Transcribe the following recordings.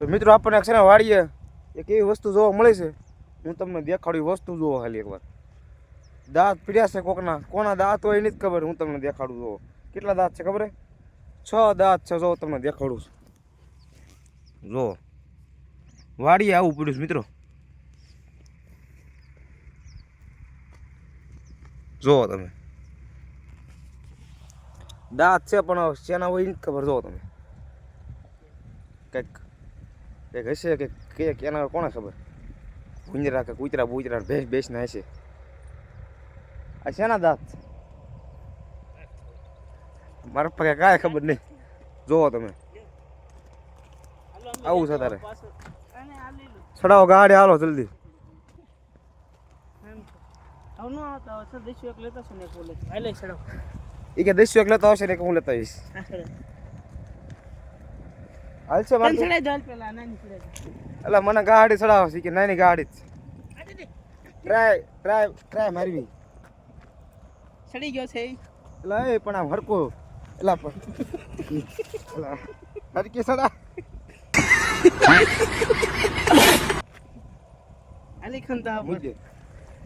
તો મિત્રો, આપણને ને વાડીએ એક એવી વસ્તુ જોવા મળે છે. હું તમને દેખાડું વસ્તુ જોવો ખાલી એકવાર. દાંત પીડ્યા છે કોકના? કોના દાંત હોય એની જ ખબર. હું તમને દેખાડું જોવો. કેટલા દાંત છે ખબર? છ દાંત છે જો તમને દેખાડું છું. જો, વાડીએ આવું પડ્યું મિત્રો. જુઓ તમે. દાંત છે પણ શેના હોય ખબર. જુઓ તમે. કંઈક કંઈક હશે કે કે કેના કોને ખબર? ગુંજરા કે કૂતરા બૂતરા ભેંસ ભેંસના હશે. આ શેના દાંત? છે? મારા પગે કાંઈ ખબર નહીં. જુઓ તમે. આવું છે તારે. ચડાવો ગાડી હાલો જલ્દી. એ કે દસ્યુ એક લેતો આવશે ને કે હું લેતો આવીશ. હાલશે મારે એટલે મને ગાડી ચડાવો છે કે નાની ગાડી જ. ટ્રાય ટ્રાય ટ્રાય મારવી. ચડી ગયો છે એટલે એ પણ આમ હરકો એટલે પણ. હરકી સડા અલી ખંતા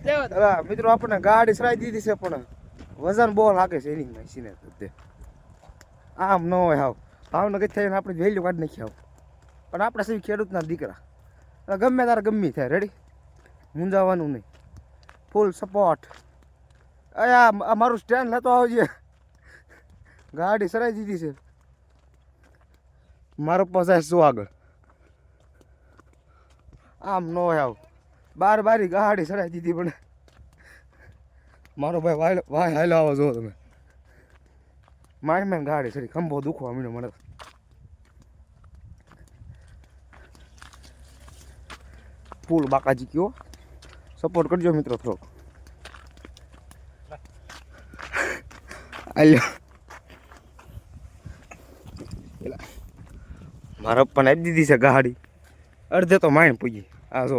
દેવો મિત્રો આપણને ગાડી ચડાવી દીધી છે પણ વજન બહુ લાગે છે એની મશીને આમ ન હોય હાવ. ભાવનગર થઈને આપણે વેલ્યુ કાઢી નાખી આવ પણ આપણે સૌ ખેડૂતના દીકરા. એટલે ગમે તારે ગમે થાય રેડી મૂંઝાવાનું નહીં. ફૂલ સપોર્ટ અયા આ મારું સ્ટેન્ડ લેતો આવજે. ગાડી સરાઈ દીધી છે. મારો પાસે શું આગળ? આમ ન હોય આવ. બાર બારી ગાડી સરાઈ દીધી પણ. મારો ભાઈ વાય વાય હાલો આવો જો તમે. મારી મેં ગાડી સરી ખંભો દુખવા મીનો મળે ફૂલ બાકાજી કયો. સપોર્ટ કરજો મિત્રો થોડોક. આલ્યો. પેલા મારા પપ્પાને આપી દીધી છે ગાડી. અડધે તો માઇન પૂજી આ જો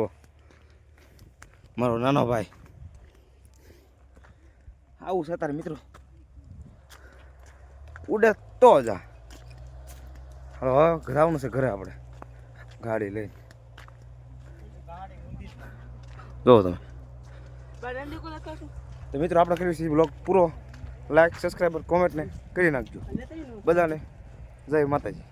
મારો નાનો ભાઈ. આવું છે તારે મિત્રો. ઉડે તો જા આ. હવે ઘરે આવવાનું છે ઘરે આપણે. ગાડી લઈને. જો તમે. તો મિત્રો, આપણે કર્યું છે બ્લોગ પૂરો. લાઈક સબસ્ક્રાઈબર કોમેન્ટને કરી નાખજો. બધાને. જય માતાજી.